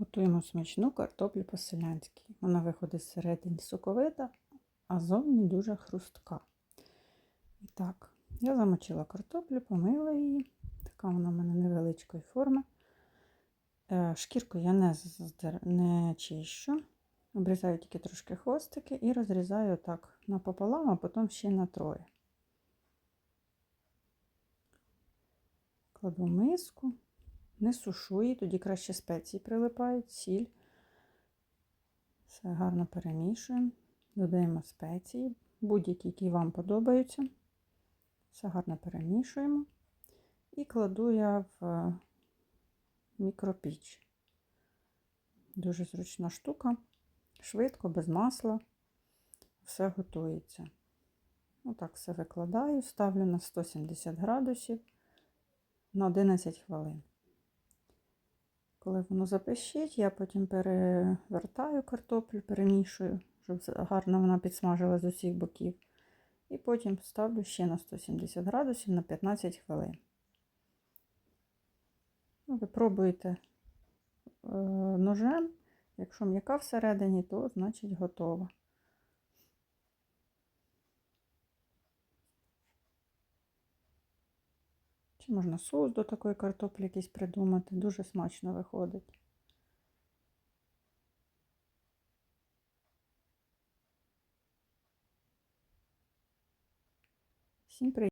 Готуємо смачну картоплю по-селянськи. Вона виходить зсередини соковита, а зовні дуже хрустка. І так, я замочила картоплю, помила її. Така вона в мене невеличкої форми. Е, Шкірку я не, не чищу. Обрізаю тільки трошки хвостики і розрізаю так напополам, а потім ще на троє. Кладу миску, не сушу її, тоді краще спеції прилипають, сіль. Все гарно перемішуємо. Додаємо спеції, будь-які, які вам подобаються. Все гарно перемішуємо. І кладу я в мікропіч. Дуже зручна штука, швидко, без масла. Все готується. Отак все викладаю, ставлю на 170 градусів на 11 хвилин. Коли воно запищить, я потім перевертаю картоплю, перемішую, щоб гарно вона підсмажила з усіх боків. І потім ставлю ще на 170 градусів на 15 хвилин. Ну, ви пробуєте е, ножем. Якщо м'яка всередині, то значить готова. Чи можна соус до такої картоплі якийсь придумати? Дуже смачно виходить. Всім привіт!